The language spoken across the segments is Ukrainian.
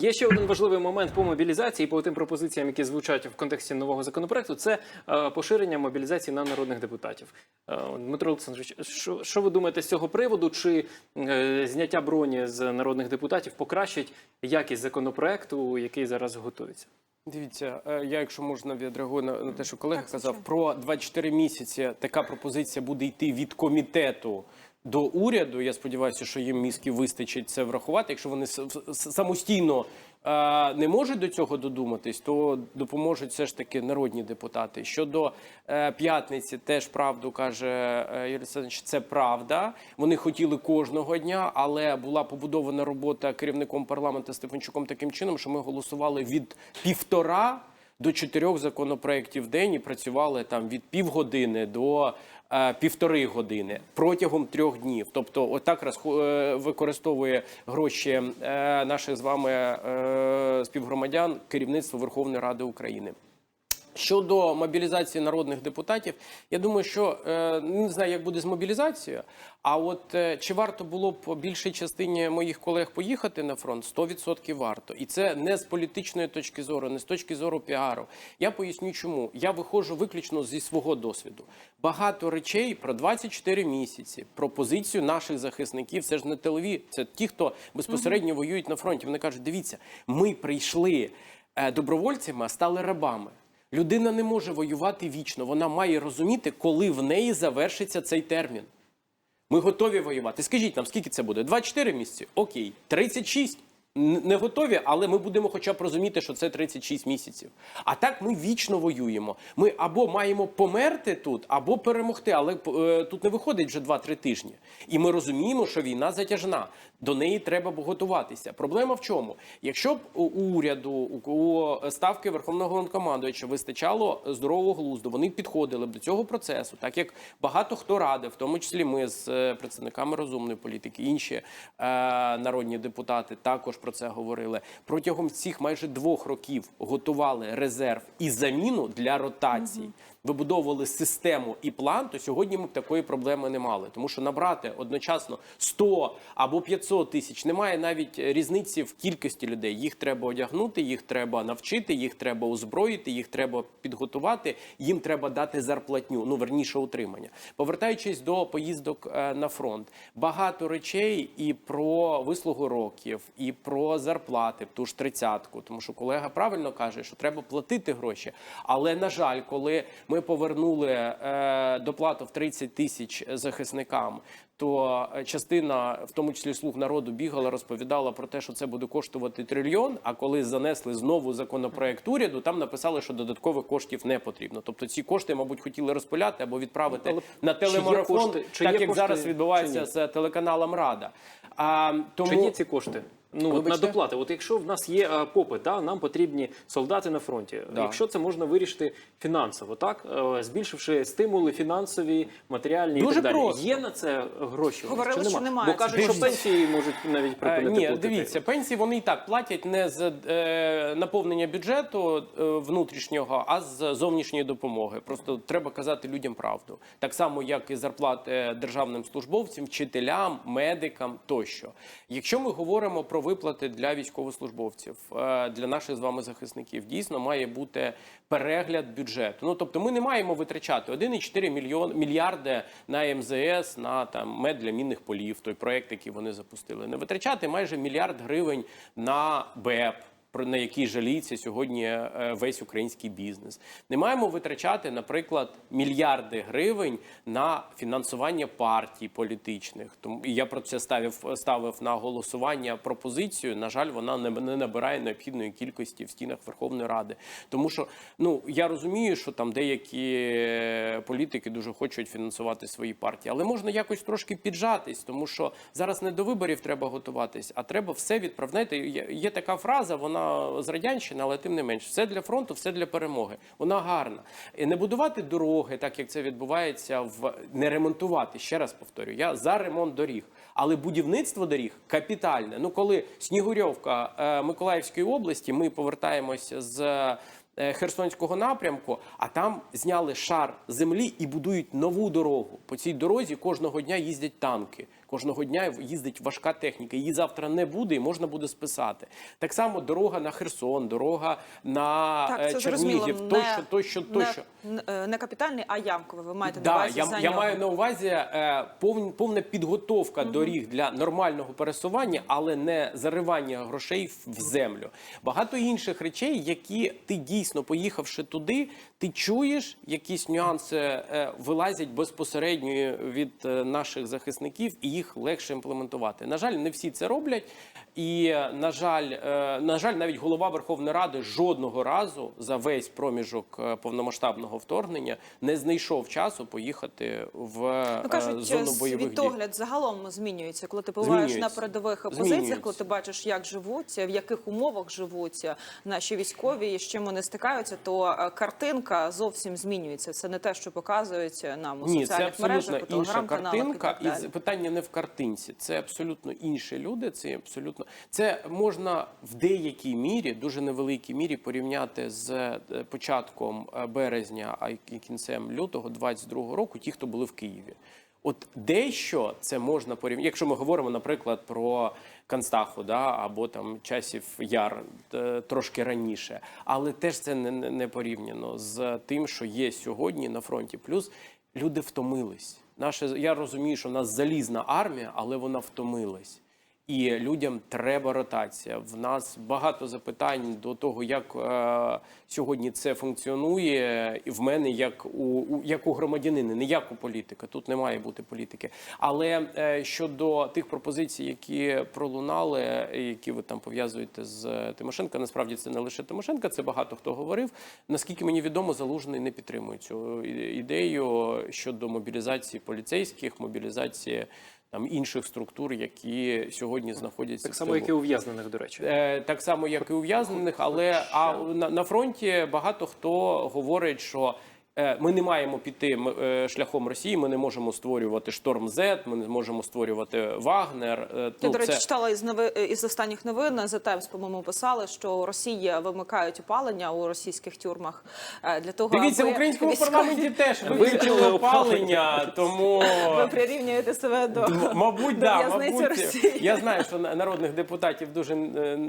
Є ще один важливий момент по мобілізації, по тим пропозиціям, які звучать в контексті нового законопроекту, це е, поширення мобілізації на народних депутатів. Е, Дмитро Олександрович, що, що ви думаєте з цього приводу? Чи е, зняття броні з народних депутатів покращить якість законопроекту, який зараз готується? Дивіться, я, якщо можна, відреагую на, на те, що колега казав, про 24 місяці така пропозиція буде йти від комітету до уряду. Я сподіваюся, що їм мізків вистачить це врахувати. Якщо вони самостійно е, не можуть до цього додуматись, то допоможуть все ж таки народні депутати. Щодо е, п'ятниці, теж правду каже е, Юрій Олександрович, це правда. Вони хотіли кожного дня, але була побудована робота керівником парламенту Стефанчуком таким чином, що ми голосували від півтора до чотирьох законопроєктів в день і працювали там від півгодини до е, півтори години протягом трьох днів. Тобто, отак е, використовує гроші е, наших з вами е, співгромадян керівництво Верховної Ради України. Щодо мобілізації народних депутатів, я думаю, що е, не знаю, як буде з мобілізацією. А от е, чи варто було б більшій частині моїх колег поїхати на фронт? 100% варто. І це не з політичної точки зору, не з точки зору піару. Я поясню, чому я виходжу виключно зі свого досвіду. Багато речей про 24 місяці, про позицію наших захисників. Це ж не телеві, це ті, хто безпосередньо воюють на фронті. Вони кажуть: дивіться, ми прийшли е, добровольцями, а стали рабами. Людина не може воювати вічно. Вона має розуміти, коли в неї завершиться цей термін. Ми готові воювати. Скажіть нам, скільки це буде? 24 місяці? Окей. 36? Н- Не готові, але ми будемо хоча б розуміти, що це 36 місяців. А так ми вічно воюємо. Ми або маємо померти тут, або перемогти. Але е, тут не виходить вже 2-3 тижні. І ми розуміємо, що війна затяжна. До неї треба б готуватися. Проблема в чому? Якщо б у уряду, у, ставки Верховного Головнокомандуюча вистачало здорового глузду, вони підходили б до цього процесу, так як багато хто радив, в тому числі ми з е, представниками розумної політики, інші е, народні депутати також про це говорили. Протягом цих майже двох років готували резерв і заміну для ротацій. Вибудовували систему і план, то сьогодні ми б такої проблеми не мали. Тому що набрати одночасно 100 або 500 тисяч немає навіть різниці в кількості людей. Їх треба одягнути, їх треба навчити, їх треба озброїти, їх треба підготувати, їм треба дати зарплатню, ну верніше утримання. Повертаючись до поїздок е, на фронт, багато речей і про вислугу років, і про зарплати, ту ж тридцятку. Тому що колега правильно каже, що треба платити гроші. Але на жаль, коли ми повернули е, доплату в 30 тисяч захисникам. То е, частина, в тому числі слуг народу, бігала, розповідала про те, що це буде коштувати трильйон. А коли занесли знову законопроект уряду, там написали, що додаткових коштів не потрібно. Тобто ці кошти, мабуть, хотіли розпиляти або відправити Але на чи кошти- чи так як кошти, зараз відбувається з телеканалом Рада. А тому Чи є ці кошти? Ну от на доплати. От якщо в нас є е, попит, да, нам потрібні солдати на фронті. Да. Якщо це можна вирішити фінансово, так е, збільшивши стимули фінансові, матеріальні Дуже і так далі. Є на це гроші? Говорили, що нема? немає. Бо кажуть, що Дивіться. пенсії можуть навіть Е, припинити Ні, платити. дивіться, пенсії вони і так платять не з е, наповнення бюджету е, внутрішнього, а з зовнішньої допомоги. Просто треба казати людям правду. Так само, як і зарплати державним службовцям, вчителям, медикам тощо. Якщо ми говоримо про виплати для військовослужбовців, е, для наших з вами захисників, дійсно має бути перегляд бюджету. Ну тобто, ми не маємо витрачати 1,4 мільйон мільярди на МЗС, на там мед для мінних полів, той проект, який вони запустили. Не витрачати майже мільярд гривень на БЕП. Про на який жаліється сьогодні е, весь український бізнес, не маємо витрачати, наприклад, мільярди гривень на фінансування партій політичних. Тому я про це ставив ставив на голосування пропозицію. На жаль, вона не, не набирає необхідної кількості в стінах Верховної Ради. Тому що ну я розумію, що там деякі е, політики дуже хочуть фінансувати свої партії, але можна якось трошки піджатись, тому що зараз не до виборів треба готуватись, а треба все відправляти. Є така фраза, вона з радянщини, але тим не менш, все для фронту, все для перемоги. Вона гарна. І не будувати дороги, так як це відбувається, в не ремонтувати. Ще раз повторю, я за ремонт доріг, але будівництво доріг капітальне. Ну коли Снігурьовка е, Миколаївської області, ми повертаємося з. е, Херсонського напрямку, а там зняли шар землі і будують нову дорогу. По цій дорозі кожного дня їздять танки. Кожного дня їздить важка техніка. Її завтра не буде, і можна буде списати. Так само дорога на Херсон, дорога на Так, е. Чернігів, Не- тощо, тощо, тощо. Не, е, не капітальний, а ямковий. Ви маєте на увазі я, за я нього. маю на увазі е, повн, повна підготовка доріг для нормального пересування, але не заривання грошей в, в землю. Багато інших речей, які ти дійсно поїхавши туди, ти чуєш, якісь нюанси е, вилазять безпосередньо від е, наших захисників, і їх легше імплементувати. На жаль, не всі це роблять. І на жаль, е, на жаль, навіть голова Верховної Ради жодного разу за весь проміжок е, повномасштабного вторгнення не знайшов часу поїхати в е, Ну кажуть, зону бойових дій. світогляд загалом змінюється, коли ти буваєш на передових позиціях, коли ти бачиш, як живуть, в яких умовах живуть наші військові, і з чим вони стикаються, то картинка зовсім змінюється. Це не те, що показують нам у Ні, соціальних мережах, інша картинка, і питання не в картинці. Це абсолютно інші люди. Це абсолютно це можна в деякій мірі, дуже невеликій мірі, порівняти з е, початком е, березня, а й кінцем лютого 22 року, ті, хто були в Києві. От дещо це можна порівняти, якщо ми говоримо, наприклад, про Канстаху, да, або там часів яр е, трошки раніше, але теж це не, не порівняно з тим, що є сьогодні на фронті. Плюс люди втомились. Наше я розумію, що в нас залізна армія, але вона втомилась. І людям треба ротація. В нас багато запитань до того, як е, сьогодні це функціонує, і в мене як у, у як у громадянина, не як у політика. Тут не має бути політики. Але е, щодо тих пропозицій, які пролунали, які ви там пов'язуєте з Тимошенко, насправді це не лише Тимошенко, це багато хто говорив. Наскільки мені відомо, залужний не підтримує цю ідею щодо мобілізації поліцейських, мобілізації там інших структур, які сьогодні знаходяться Так само, як і ув'язнених, до речі. Е, так само, як і ув'язнених, але а на, на фронті багато хто говорить, що. Е, Ми не маємо піти м, е, шляхом Росії. Ми не можемо створювати шторм Z, ми не можемо створювати Вагнер. Е, Я, ну, до речі, це- читала із нови із останніх новин. The Times, по-моєму, писали, що Росія вимикають опалення у російських тюрмах для того, Дивіться, в українському військові- парламенті теж Виключили опалення, тому Ви прирівнюєте себе до Мабуть, до да, в'язниці мабуть, Росії. я знаю, що на- народних депутатів дуже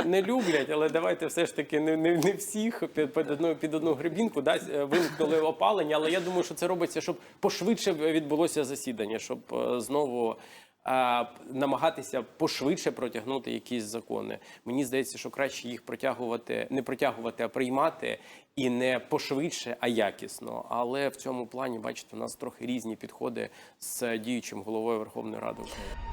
не люблять, але давайте все ж таки не, не, не всіх під, під одну під одну грибінку да, вимкнули опалення. Але я думаю, що це робиться, щоб пошвидше відбулося засідання, щоб е, знову. е, намагатися пошвидше протягнути якісь закони. Мені здається, що краще їх протягувати, не протягувати, а приймати і не пошвидше, а якісно. Але в цьому плані, бачите, у нас трохи різні підходи з діючим головою Верховної Ради України.